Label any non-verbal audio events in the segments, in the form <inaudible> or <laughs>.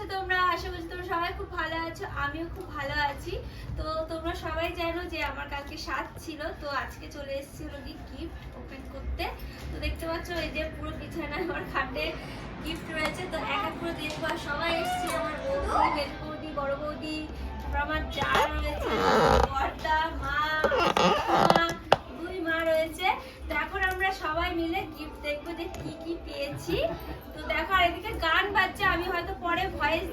আছো তোমরা, আশা করছি তোমরা সবাই খুব ভালো আছো, আমিও খুব ভালো আছি। তো তোমরা সবাই জানো যে আমার কালকে সাত ছিল, তো আজকে চলে এসেছি হলো কি গিফট ওপেন করতে। তো দেখতে পাচ্ছ এই যে পুরো বিছানায় আমার খাটে গিফট রয়েছে, তো এক এক করে দেখব। আর সবাই এসেছি আমার বৌদি মেজ বৌদি, বড় বৌদি, তারপর আমার যা রয়েছে, বর্দা মা রয়েছে তো এখন আমরা সবাই মিলে গিফট দেখব যে কি কি পেয়েছি। তো দেখো আর এদিকে গান বাজছে, আমি হয়তো পরে ভয়েস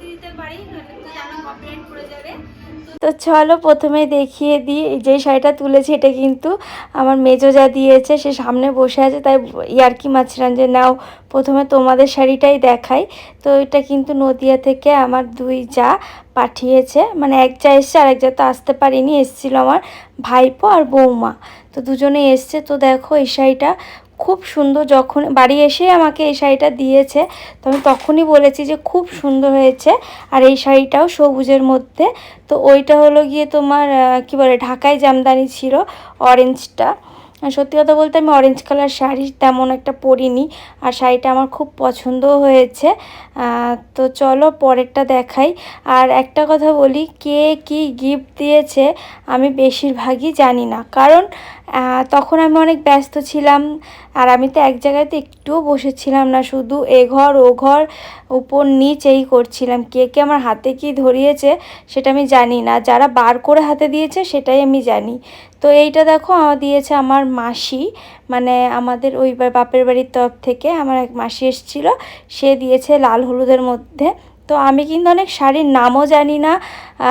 তো চলো প্রথমে দেখিয়ে দিই যে শাড়িটা তুলেছি, এটা কিন্তু আমার মেজো যা দিয়েছে, সে সামনে বসে আছে, তাই ইয়ার্কি মাছরান যে নাও, প্রথমে তোমাদের শাড়িটাই দেখাই। তো এটা কিন্তু নদিয়া থেকে আমার দুই যা পাঠিয়েছে মানে এক যা এসছে আর এক যা তো আসতে পারিনি, এসেছিল আমার ভাইপো আর বৌমা। তো দুজনে এসছে, তো দেখো এই শাড়িটা খুব সুন্দর যখন, বাড়ি এসে আমাকে এই শাড়িটা দিয়েছে, তো আমি তখনই বলেছি যে খুব সুন্দর হয়েছে, আর এই শাড়িটাও সবুজের মধ্যে। তো ওইটা হলো গিয়ে তোমার কি বলে, ঢাকায় জামদানি ছিল অরেঞ্জটা সত্যি কথা বলতে আমি অরেঞ্জ কালার শাড়ি তেমন একটা পরিনি, আর শাড়িটা আমার খুব পছন্দও হয়েছে। তো চলো পরেরটা দেখাই। আর একটা কথা বলি, কে কি গিফট দিয়েছে আমি বেশিরভাগই জানি না। কারণ তখন আমি অনেক ব্যস্ত ছিলাম, আর আমি তো এক জায়গায় তো একটুও বসেছিলাম না, শুধু এ ঘর, ও ঘর উপর নিচেই করছিলাম। কে কে আমার হাতে কি ধরিয়েছে সেটা আমি জানি না, যারা বার করে হাতে দিয়েছে সেটাই আমি জানি। তো এইটা দেখো আমার দিয়েছে আমার মাসি মানে আমাদের ওই বাপের বাড়ির তরফ থেকে আমার এক মাসি এসেছিল, সে দিয়েছে লাল হলুদের মধ্যে। তো আমি কিন্তু অনেক শাড়ির নামও জানি না,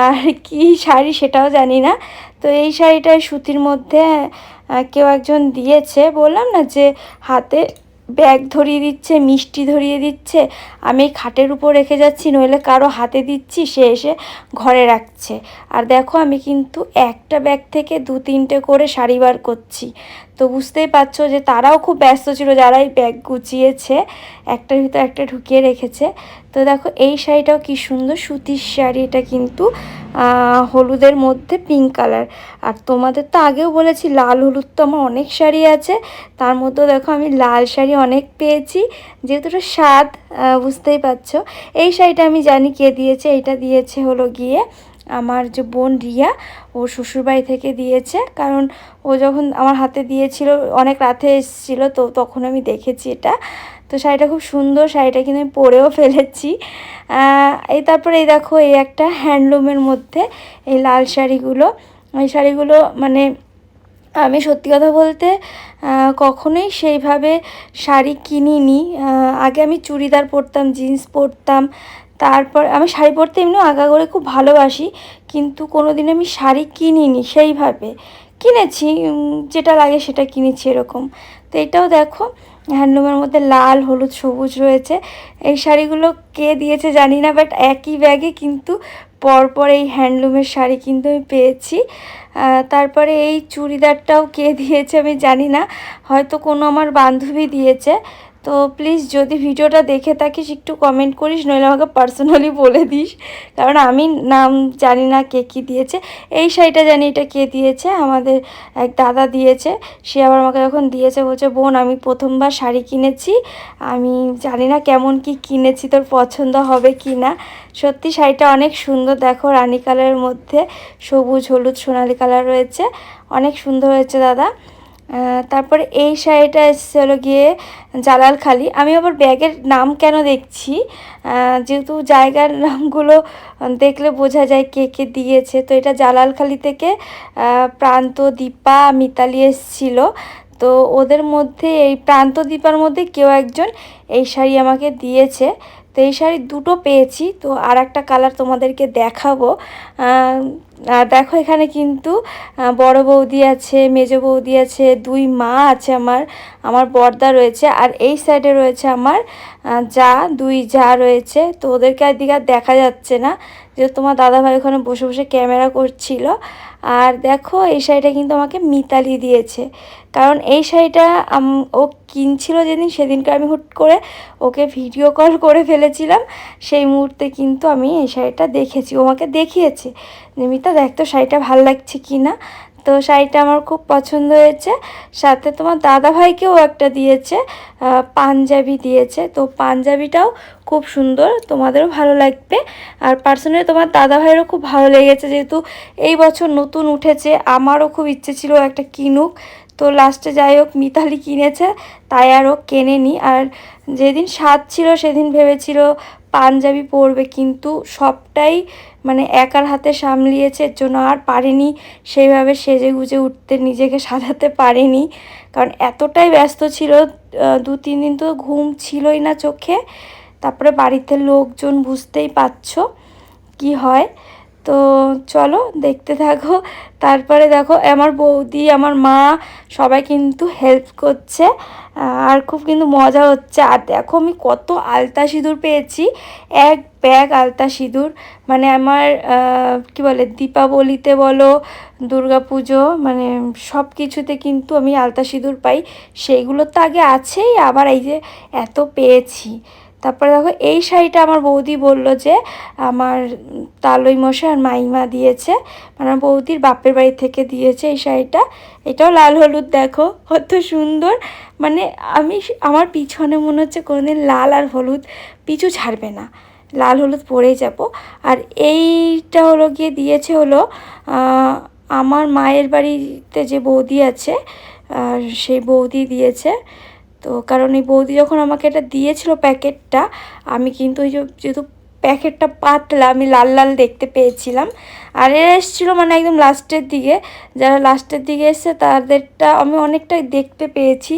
আর কি শাড়ি সেটাও জানি না। তো এই শাড়িটা সুতির মধ্যে কেউ একজন দিয়েছে, বললাম না যে হাতে ব্যাগ ধরিয়ে দিচ্ছে, মিষ্টি ধরিয়ে দিচ্ছে, আমি খাটের উপর রেখে যাচ্ছি, নইলে কারও হাতে দিচ্ছি, সে এসে ঘরে রাখছে। আর দেখো আমি কিন্তু একটা ব্যাগ থেকে দু তিনটে করে শাড়ি বার করছি। তো বুঝতেই পারছ যে তারাও খুব ব্যস্ত ছিল যারা এই ব্যাগ গুছিয়েছে, একটার ভিতর একটা ঢুকিয়ে রেখেছে। তো দেখো, এই শাড়িটাও কি সুন্দর, সুতির শাড়ি, এটা কিন্তু হলুদের মধ্যে পিঙ্ক কালার আর তোমাদের তো আগেও বলেছি, লাল হলুদ তো আমার অনেক শাড়ি আছে। তার মধ্যেও দেখো, আমি লাল শাড়ি অনেক পেয়েছি। যেহেতু এটা স্বাদ বুঝতেই পারছ। এই শাড়িটা আমি জানি কে দিয়েছে এটা দিয়েছে হলো গিয়ে আমার যে বোন রিয়া, ও শ্বশুরবাড়ি থেকে দিয়েছে। কারণ ও যখন আমার হাতে দিয়েছিল, অনেক রাতে এসেছিল, তো তখন আমি দেখেছি এটা। তো শাড়িটা খুব সুন্দর, শাড়িটা কিন্তু আমি পরেও ফেলেছি। এই তারপরে এই দেখো, এই একটা হ্যান্ডলুমের মধ্যে এই লাল শাড়িগুলো। এই শাড়িগুলো মানে আমি সত্যি কথা বলতে কখনোই সেইভাবে শাড়ি কিনিনি। আগে আমি চুড়িদার পরতাম, জিন্স পরতাম। তারপর আমি শাড়ি পরতে এমনিও আগা করে খুব ভালোবাসি, কিন্তু কোনো দিন আমি শাড়ি কিনিনি সেইভাবে। কিনেছি যেটা লাগে সেটা কিনেছি এরকম। তো এটাও দেখো, হ্যান্ডলুমের মধ্যে লাল, হলুদ, সবুজ রয়েছে। এই শাড়িগুলো কে দিয়েছে জানি না, বাট একই ব্যাগে কিন্তু পরপর এই হ্যান্ডলুমের শাড়ি কিন্তু আমি পেয়েছি। তারপরে এই চুড়িদারটাও কে দিয়েছে আমি জানি না, হয়তো কোনো আমার বান্ধবী দিয়েছে। তো প্লিজ যদি ভিডিওটা দেখে থাকিস, একটু কমেন্ট করিস, নইলে আমাকে পার্সোনালি বলে দিস। কারণ আমি নাম জানি না কে কী দিয়েছে। এই শাড়িটা জানি এটা কে দিয়েছে, আমাদের এক দাদা দিয়েছে। সে আবার আমাকে যখন দিয়েছে, বলছে, বোন, আমি প্রথমবার শাড়ি কিনেছি। আমি জানি না কেমন কি কিনেছি, তোর পছন্দ হবে কি না? সত্যি, শাড়িটা অনেক সুন্দর। দেখো, রানী কালারের মধ্যে সবুজ, হলুদ, সোনালি কালার রয়েছে। অনেক সুন্দর হয়েছে, দাদা। তারপরে এই শাড়িটা এসছে হলো গিয়ে জালালখালি। আমি আবার ব্যাগের নাম কেন দেখছি? যেহেতু জায়গার নামগুলো দেখলে বোঝা যায় কে কে দিয়েছে। তো এটা জালালখালি থেকে প্রান্ত দীপা, মিতালি এসছিল। তো ওদের মধ্যে, এই প্রান্ত দীপার মধ্যে কেউ একজন এই শাড়ি আমাকে দিয়েছে। তো এই শাড়ি দুটো পেয়েছি, তো আর একটা কালার তোমাদেরকে দেখাবো। দেখো এখানে কিন্তু বড় বৌদি আছে, মেজ বৌদি আছে, দুই মা আছে আমার আমার বর্দা রয়েছে, আর এই সাইডে রয়েছে আমার যা, দুই যা রয়েছে, তো ওদেরকে আর দিকে আর দেখা যাচ্ছে না যে তোমার দাদাভাই ওখানে বসে বসে ক্যামেরা করছিল। আর দেখো এই শাড়িটা কিন্তু আমাকে মিতালি দিয়েছে কারণ এই শাড়িটা ও কিনছিল যেদিন, সেদিনকে আমি হুট করে ওকে ভিডিও কল করে ফেলেছিলাম। সেই মুহূর্তে কিন্তু আমি এই শাড়িটা দেখেছি, ও আমাকে দেখিয়েছে যে, মিতা, দেখ তো শাড়িটা ভালো লাগছে কি না তো শাড়িটা আমার খুব পছন্দ হয়েছে। সাথে তোমার দাদা ভাইকেও একটা দিয়েছে পাঞ্জাবি দিয়েছে। তো পাঞ্জাবিটাও খুব সুন্দর, তোমাদেরও ভালো লাগবে। আর পার্সোনালি তোমার দাদা ভাইয়েরও খুব ভালো লেগেছে, যেহেতু এই বছর নতুন উঠেছে, আমারও খুব ইচ্ছে ছিল একটা কিনুক। তো লাস্টে যাই হোক, মিতালি কিনেছে, তাই আর ও কেনেনি। আর যেদিন স্বাদ ছিল, সেদিন ভেবেছিল পাঞ্জাবি পরবে, কিন্তু সবটাই মানে একার হাতে সামলিয়েছে, এর জন্য আর পারেনি। সেইভাবে সেজে গুজে উঠতে, নিজেকে সাজাতে পারেনি। কারণ এতটাই ব্যস্ত ছিল দু, তিন দিন তো ঘুম ছিলই না চোখে। তারপরে বাড়িতে লোকজন বুঝতেই পারছ কি হয়। তো চলো দেখতে থাকো। তারপরে দেখো, আমার বৌদি, আমার মা সবাই কিন্তু হেল্প করছে। আর খুব কিন্তু মজা হচ্ছে। আর দেখো আমি কত আলতা সিঁদুর পেয়েছি। এক ব্যাগ আলতা সিঁদুর। মানে আমার কি বলে, দীপাবলিতে বলো পুজো মানে সব কিছুতে কিন্তু আমি আলতা সিঁদুর পাই। সেইগুলো তো আগে আছেই, আবার এই যে এত পেয়েছি। তারপরে দেখো, এই শাড়িটা আমার বৌদি বলল যে আমার তালই মশাই আর মাইমা দিয়েছে। মানে আমার বৌদির বাপের বাড়ি থেকে দিয়েছে এই শাড়িটা। এটাও লাল হলুদ, দেখো কত সুন্দর। মানে আমি আমার পিছনে মনে হচ্ছে কোনোদিন লাল আর হলুদ পিছু ছাড়বে না। লাল হলুদ পরেই যাব। আর এইটা হলো গিয়ে দিয়েছে হলো আমার মায়ের বাড়িতে যে বৌদি আছে সেই বৌদি দিয়েছে। তো কারণ এই বৌদি যখন আমাকে এটা দিয়েছিল প্যাকেটটা, আমি কিন্তু ওই যেহেতু প্যাকেটটা পাতলা, আমি লাল লাল দেখতে পেয়েছিলাম। আর এরা এসেছিল মানে একদম লাস্টের দিকে, যারা লাস্টের দিকে এসছে তাদেরটা আমি অনেকটাই দেখতে পেয়েছি।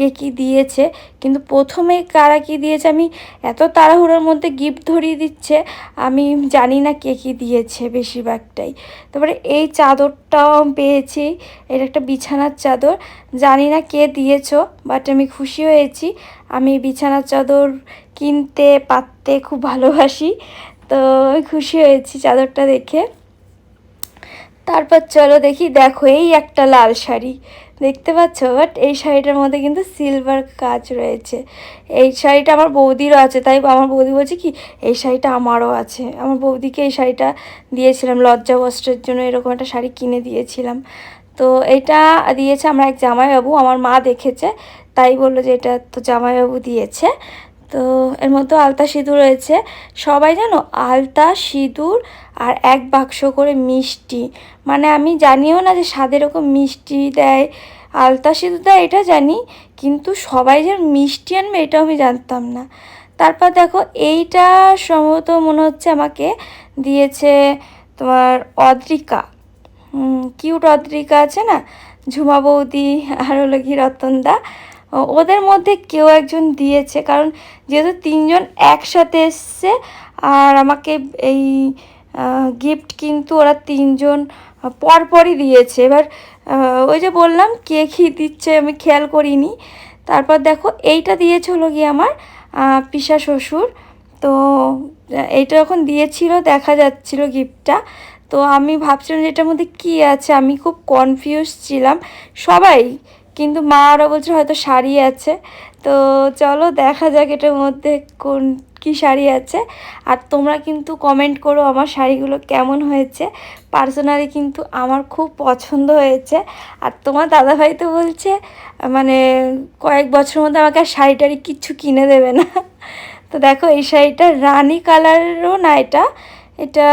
কে কী দিয়েছে, কিন্তু প্রথমে কারা কী দিয়েছে, আমি এত তাড়াহুড়োর মধ্যে গিফট ধরিয়ে দিচ্ছে, আমি জানি না কে কী দিয়েছে বেশিরভাগটাই। তারপরে এই চাদরটাও পেয়েছি, এটা একটা বিছানার চাদর, জানি না কে দিয়েছ বাট আমি খুশি হয়েছি, আমি বিছানার চাদর কিনতে, পাততে খুব ভালোবাসি, তো খুশি হয়েছি চাদরটা দেখে। তারপর চলো দেখি, দেখো এই একটা লাল শাড়ি দেখতে পাচ্ছ? বাট এই শাড়িটার মধ্যে কিন্তু সিলভার কাজ রয়েছে। এই শাড়িটা আমার বৌদিরও আছে, তাই আমার বৌদি বলছে কি, এই শাড়িটা আমারও আছে। আমার বৌদিকে এই শাড়িটা দিয়েছিলাম, লজ্জা বস্ত্রের জন্য এরকম একটা শাড়ি কিনে দিয়েছিলাম। তো এটা দিয়েছে আমরা এক জামাইবাবু, আমার মা দেখেছে, তাই বলল যে এটা তো জামাইবাবু দিয়েছে। তো এর মধ্যে আলতা সিঁদুর রয়েছে। সবাই জানো আলতা, সিঁদুর আর এক বাক্স করে মিষ্টি। মানে আমি জানিও না যে স্বাদ এরকম মিষ্টি দেয়। আলতা সিঁদুর দেয় এটা জানি, কিন্তু সবাই যে মিষ্টি আনবে এটাও আমি জানতাম না। তারপর দেখো এইটা সম্ভবত মনে হচ্ছে আমাকে দিয়েছে তোমার অদ্রিকা। কিউট অদ্রিকা আছে না? ঝুমা বৌদি আর হলো কি রতনদা। ওদের মধ্যে কেউ একজন দিয়েছে, কারণ যেহেতু তিনজন একসাথে এসছে আর আমাকে এই গিফট কিন্তু ওরা তিনজন পরপরই দিয়েছে। এবার ওই যে বললাম, কে কী দিচ্ছে আমি খেয়াল করিনি। তারপর দেখো, এইটা দিয়েছে হলো গিয়ে আমার পিসা শ্বশুর। তো, এইটা যখন দিয়েছিল, দেখা যাচ্ছিল গিফটটা তো আমি ভাবছিলাম যে এটার মধ্যে কী আছে, আমি খুব কনফিউজ ছিলাম। সবাই কিন্তু মা ওরা বলছে হয়তো শাড়ি আছে। তো চলো দেখা যাক এটার মধ্যে কোন কী শাড়ি আছে। আর তোমরা কিন্তু কমেন্ট করো আমার শাড়িগুলো কেমন হয়েছে। পার্সোনালি কিন্তু আমার খুব পছন্দ হয়েছে। আর তোমার দাদাভাই তো বলছে মানে কয়েক বছরের মধ্যে আমাকে আর শাড়ি টাড়ি কিচ্ছু কিনে দেবে না। তো দেখো এই শাড়িটা রানি কালারও না এটা এটা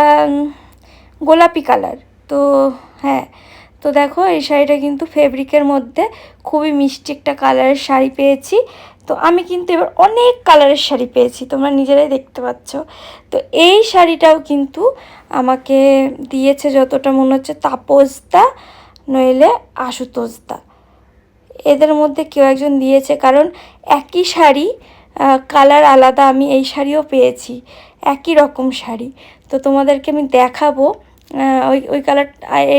গোলাপি কালার। তো হ্যাঁ তো দেখো, এই শাড়িটা কিন্তু ফেব্রিকের মধ্যে খুবই মিষ্টি একটা কালারের শাড়ি পেয়েছি। তো আমি কিন্তু এবার অনেক কালারের শাড়ি পেয়েছি, তোমরা নিজেরাই দেখতে পাচ্ছ। তো এই শাড়িটাও কিন্তু আমাকে দিয়েছে যতটা মনে হচ্ছে তাপসদা, নইলে আশুতোষদা। এদের মধ্যে কেউ একজন দিয়েছে, কারণ একই শাড়ি কালার আলাদা আমি এই শাড়িও পেয়েছি, একই রকম শাড়ি। তো তোমাদেরকে আমি দেখাবো ওই ওই কালার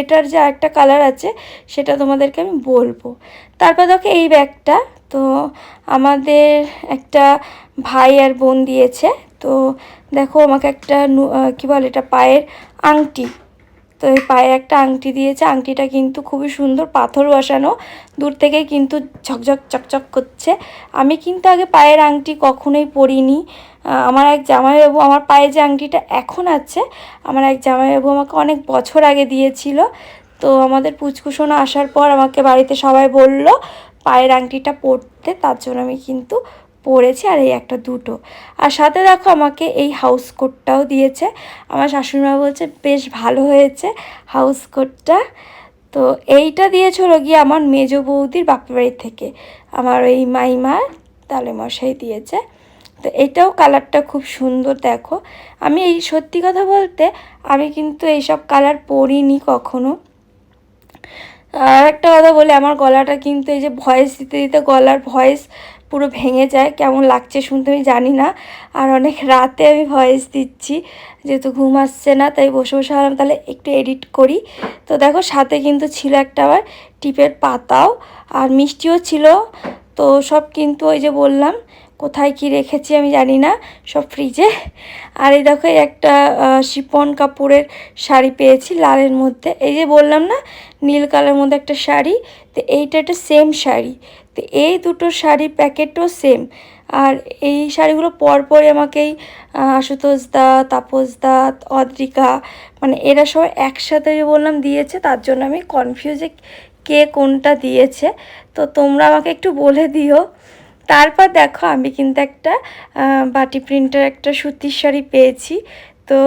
এটার যে একটা কালার আছে, সেটা তোমাদেরকে আমি বলব। তারপর দেখো এই ব্যাগটা, তো আমাদের একটা ভাই আর বোন দিয়েছে। তো দেখো আমাকে একটা কি বলে এটা, পায়ের আংটি। তো এই পায়ে একটা আংটি দিয়েছে। আংটিটা কিন্তু খুবই সুন্দর, পাথর বসানো। দূর থেকে কিন্তু ঝকঝক, চকচক করছে। আমি কিন্তু আগে পায়ের আংটি কখনোই পরিনি। আমার এক জামাইবাবু, আমার পায়ে যে আংটিটা এখন আছে, আমার এক জামাইবাবু আমাকে অনেক বছর আগে দিয়েছিল। তো আমাদের পুচকুসোনা আসার পর আমাকে বাড়িতে সবাই বলল, পায়ের আংটিটা পরতে। তার জন্য আমি কিন্তু পরেছি আর এই একটা দুটো। আর সাথে দেখো আমাকে এই হাউস কোটটাও দিয়েছে। আমার শাশুড়িমা বলছে, বেশ ভালো হয়েছে হাউস কোটটা তো এইটা দিয়েছিল গিয়ে আমার মেজ বৌদির বাপের বাড়ি থেকে। আমার ওই মাইমা তালে মশাই দিয়েছে। তো এটাও কালারটা খুব সুন্দর দেখো। আমি এই সত্যি কথা বলতে আমি কিন্তু এইসব কালার পরিনি কখনো। আর একটা কথা বলে, আমার গলাটা কিন্তু এই যে ভয়েস দিতে দিতে গলার ভয়েস পুরো ভেঙে যায়, কেমন লাগছে শুনতে আমি জানি না। আর অনেক রাতে আমি ভয়েস দিচ্ছি, যেহেতু ঘুম আসছে না, তাই বসে বসে ভাবলাম তাহলে একটু এডিট করি। তো দেখো সাথে কিন্তু ছিল একটা আবার টিপের পাতাও, আর মিষ্টিও ছিল। তো সব কিন্তু ওই যে বললাম, কোথায় কি রেখেছি আমি জানি না, সব ফ্রিজে আর এই দেখো একটা শিপন কাপড়ের শাড়ি পেয়েছি লালের মধ্যে। এই যে বললাম না, নীল কালারের মধ্যে একটা শাড়ি, তো এইটা একটা সেম শাড়ি। তো এই দুটো শাড়ির প্যাকেটও সেম আর এই শাড়িগুলো পরপরই আমাকে এই আশুতোষ দা, তাপস দা, অদ্রিকা মানে এরা সবাই একসাথে বললাম দিয়েছে, তার জন্য আমি কনফিউজে কে কোনটা দিয়েছে। তো তোমরা আমাকে একটু বলে দিও। তারপর দেখো আমি কিন্তু একটা বাটি প্রিন্টের একটা সুতির শাড়ি পেয়েছি। তো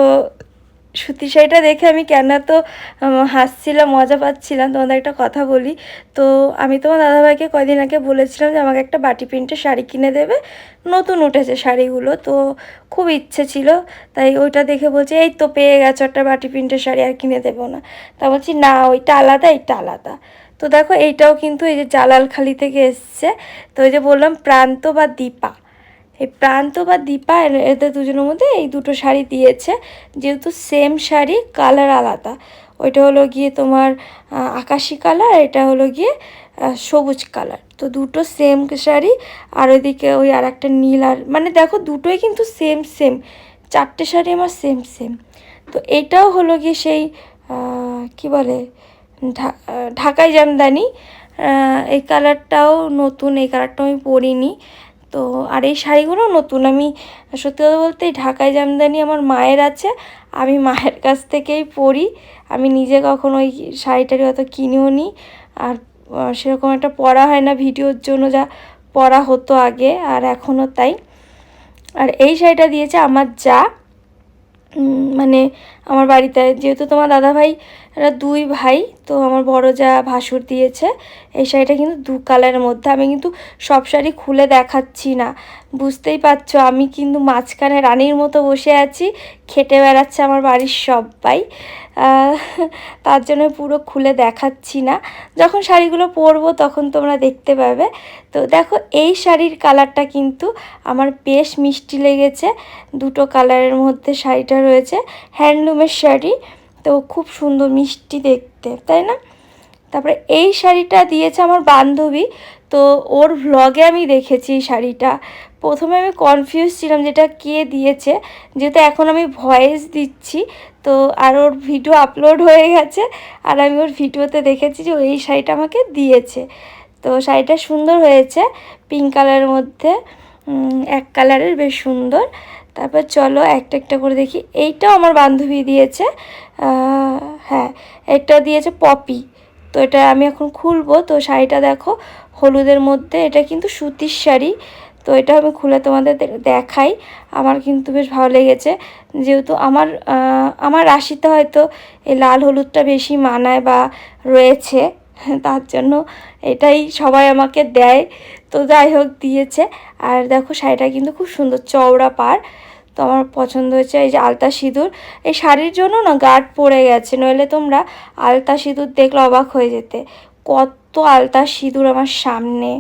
সুতির শাড়িটা দেখে আমি কেন তো হাসছিলাম, মজা পাচ্ছিলাম? তোমাদের একটা কথা বলি। তো আমি তোমার দাদাভাইকে কয়দিন আগে বলেছিলাম যে আমাকে একটা বাটি প্রিন্টের শাড়ি কিনে দেবে। নতুন উঠেছে শাড়িগুলো, তো খুব ইচ্ছে ছিল। তাই ওইটা দেখে বলছে, এই তো পেয়ে গেছো একটা বাটি প্রিন্টের শাড়ি, আর কিনে দেবো না। তা বলছি, না, ওইটা আলাদা, এইটা আলাদা। তো দেখো, এইটাও কিন্তু এই যে জালালখালি থেকে এসছে। তো ওই যে বললাম, প্রান্ত বা দীপা। এই প্রান্ত বা দীপা এদের দুজনের মধ্যে এই দুটো শাড়ি দিয়েছে। যেহেতু সেম শাড়ি কালার আলাদা। ওইটা হলো গিয়ে তোমার আকাশি কালার এটা হলো গিয়ে সবুজ কালার তো দুটো সেম শাড়ি, আর ওইদিকে ওই আর একটা নীল আর মানে দেখো দুটোই কিন্তু সেম সেম চারটে শাড়ি আমার সেম সেম তো এটাও হলো গিয়ে সেই কি বলে ঢাকাই জামদানি। এই কালারটাও নতুন, এই কালারটাও আমি পরিনি। তো আর এই শাড়িগুলো নতুন। আমি সত্যি কথা বলতে ঢাকাই জামদানি আমার মায়ের আছে, আমি মায়ের কাছ থেকেই পরি। আমি নিজে কখনো ওই শাড়িটারি অত কিনেও নি। আর সেরকম একটা পরা হয় না ভিডিওর জন্য, যা পরা হতো আগে আর এখনও তাই। আর এই শাড়িটা দিয়েছে আমার যা। মানে আমার বাড়িতে, যেহেতু তোমার দাদাভাই এরা দুই ভাই, তো আমার বড় যা ভাসুর দিয়েছে, এই শাড়িটা কিন্তু দু কালারের মধ্যে। আমি কিন্তু সব শাড়ি খুলে দেখাচ্ছি না। বুঝতেই পারছ, আমি কিন্তু মাঝখানে রানীর মতো বসে আছি, খেটে বেড়াচ্ছে আমার বাড়ির সবাই। তার জন্য পুরো খুলে দেখাচ্ছি না। যখন শাড়িগুলো পরবো তখন তোমরা দেখতে পাবে। তো দেখো, এই শাড়ির কালারটা কিন্তু আমার বেশ মিষ্টি লেগেছে। দুটো কালারের মধ্যে শাড়িটা রয়েছে। হ্যান্ডলুমের শাড়ি। তো খুব সুন্দর মিষ্টি দেখতে, তাই না? তারপরে এই শাড়িটা দিয়েছে আমার বান্ধবী, তো ওর ভ্লগে আমি দেখেছি শাড়িটা। প্রথমে আমি কনফিউজ ছিলাম যেটা কে দিয়েছে, যেহেতু এখন আমি ভয়েস দিচ্ছি, তো আর ওর ভিডিও আপলোড হয়ে গেছে, আর আমি ওর ভিডিওতে দেখেছি যে এই শাড়িটা আমাকে দিয়েছে। তো শাড়িটা সুন্দর হয়েছে পিঙ্ক কালারের মধ্যে এক কালারের বেশ সুন্দর। তারপর চলো একটা একটা করে দেখি। এইটাও আমার বান্ধবী দিয়েছে। হ্যাঁ এটা দিয়েছে পপি। তো এটা আমি এখন খুলবো। তো শাড়িটা দেখো, হলুদের মধ্যে। এটা কিন্তু সুতির শাড়ি। তো এটা আমি খুলে তোমাদের দেখাই। আমার কিন্তু বেশ ভালো লেগেছে। যেহেতু আমার আমার রাশিতে হয়তো এই লাল হলুদটা বেশি মানায় বা রয়েছে। <laughs> তার জন্য এটাই সবাই আমাকে দেয়। তো যাই হোক, দিয়েছে। আর দেখো, শাড়িটা কিন্তু খুব সুন্দর, চওড়া পার তো আমার পছন্দ হয়েছে এই যে আলতা সিঁদুর। এই শাড়ির জন্য না গার্ড পড়ে গেছে, নইলে তোমরা আলতা সিঁদুর দেখলে অবাক হয়ে যেতে। কত আলতা সিঁদুর আমার সামনে।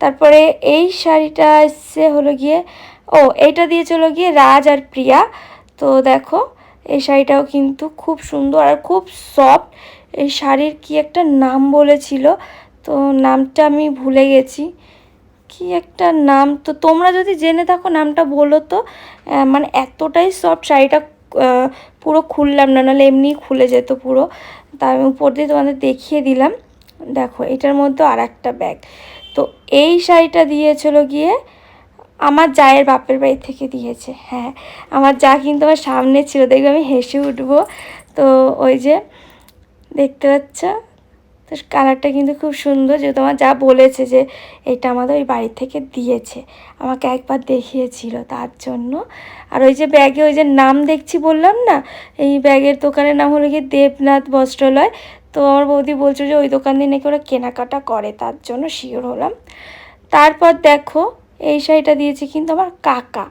তারপরে এই শাড়িটা এসছে হলো গিয়ে, ও, এইটা দিয়ে চলো গিয়ে রাজ আর প্রিয়া। তো দেখো, এই শাড়িটাও কিন্তু খুব সুন্দর আর খুব সফট এই শাড়ির কি একটা নাম বলেছিল? তো নামটা আমি ভুলে গেছি। কি একটা নাম? তো তোমরা যদি জেনে থাকো নামটা বলো তো। মানে এতটাই সফট শাড়িটা পুরো খুললাম না, নাহলে এমনি খুলে যেত পুরো। তা আমি উপর দিয়ে তোমাদের দেখিয়ে দিলাম। দেখো, এটার মধ্যে আর একটা ব্যাগ তো এই শাড়িটা দিয়েছিল গিয়ে আমার জায়ের বাপের বাড়ি থেকে দিয়েছে। হ্যাঁ আমার যা কিন্তু আমার সামনে ছিল। দেখবে আমি হেসে উঠবো। তো ওই যে দেখতে পাচ্ছ? তো কালারটা কিন্তু খুব সুন্দর যে তোমার যা বলেছে যে এটা আমাদের ওই বাড়ি থেকে দিয়েছে, আমাকে একবার দেখিয়েছিল তার জন্য। আর ওই যে ব্যাগে ওই যে নাম দেখছি বললাম না, এই ব্যাগের দোকানের নাম হলো গিয়ে দেবনাথ বস্ত্রালয়। তো আমার বৌদি বলছো যে ওই দোকান দিয়ে নাকি ওরা কেনাকাটা করে, তার জন্য শিওর হলাম। তারপর দেখো, এই শাড়িটা দিয়েছে কিন্তু আমার কাকা,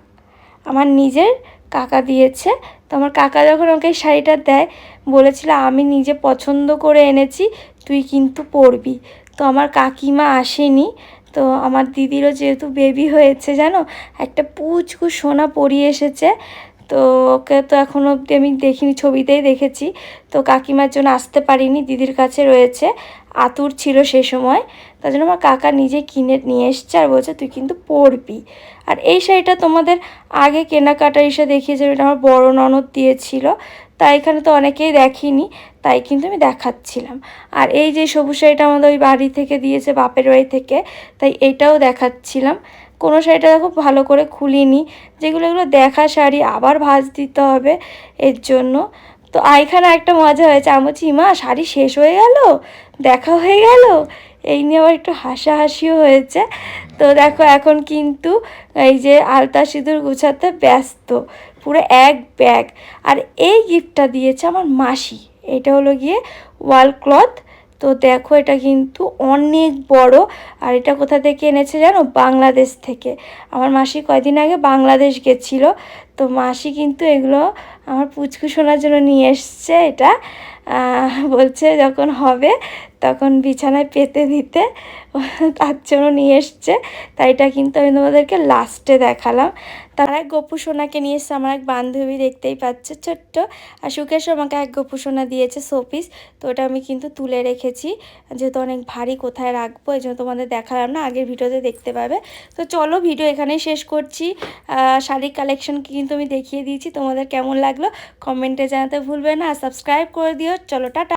আমার নিজের কাকা দিয়েছে। তো আমার কাকা যখন আমাকে এই শাড়িটা দেয় বলেছিল, আমি নিজে পছন্দ করে এনেছি, তুই কিন্তু পরবি। তো আমার কাকিমা আসেনি। তো আমার দিদিরও যেহেতু বেবি হয়েছে, জানো? একটা পুচকু সোনা পরিয়ে এসেছে। তো ওকে তো এখন অবধি আমি দেখিনি, ছবিতেই দেখেছি। তো কাকিমার জন্য আসতে পারিনি, দিদির কাছে রয়েছে। আতুর ছিল সে সময়। তার জন্য আমার কাকা নিজে কিনে নিয়ে এসছে আর বলছে, তুই কিন্তু পরবি। আর এই শাড়িটা তোমাদের আগে কেনাকাটা এসে দেখিয়েছে এটা আমার বড় ননদ দিয়েছিল। তাই এখানে তো অনেকেই দেখিনি, তাই কিন্তু আমি দেখাচ্ছিলাম। আর এই যে সবুজ শাড়িটা আমাদের ওই বাড়ি থেকে দিয়েছে, বাপের বাড়ি থেকে, তাই এটাও দেখাচ্ছিলাম। কোনো শাড়িটা দেখো ভালো করে খুলিনি, যেগুলো এগুলো দেখা শাড়ি, আবার ভাঁজ দিতে হবে এর জন্য। তো আর এখানে একটা মজা হয়েছে, আমি বলছি, মা, শাড়ি শেষ হয়ে গেল? দেখা হয়ে গেল? এই নিয়ে আবার একটু হাসাহাসিও হয়েছে। তো দেখো এখন কিন্তু এই যে আলতা সিঁদুর গুছাতে ব্যস্ত। পুরো এক ব্যাগ আর এই গিফটটা দিয়েছে আমার মাসি। এটা হলো গিয়ে ওয়াল ক্লথ তো দেখো, এটা কিন্তু অনেক বড়। আর এটা কোথা থেকে এনেছে জানো? বাংলাদেশ থেকে। আমার মাসি কয়দিন আগে বাংলাদেশ গেছিল। তো মাসি কিন্তু এগুলো আমার পুচকু শোনার জন্য নিয়ে এসছে। এটা বলছে যখন হবে তখন বিছানায় পেতে দিতে তার জন্য নিয়ে এসছে। তাই এটা কিন্তু আমি তোমাদেরকে লাস্টে দেখালাম। তার এক গপু সোনাকে নিয়ে এসছে, আমার এক বান্ধবী দেখতেই পাচ্ছে, ছোট্ট। আর সুকেশ আমাকে এক গপু সোনা দিয়েছে শোপিস তো ওটা আমি কিন্তু তুলে রেখেছি। যেহেতু অনেক ভারী কোথায় রাখব, এই জন্য তোমাদের দেখালাম না, আগের ভিডিওতে দেখতে পাবে। তো চলো ভিডিও এখানেই শেষ করছি। শাড়ির কালেকশন কিন্তু আমি দেখিয়ে দিয়েছি, তোমাদের কেমন লাগল? কমেন্টে জানাতে ভুলবে না। আর সাবস্ক্রাইব করে দিও। চলো, টাটা।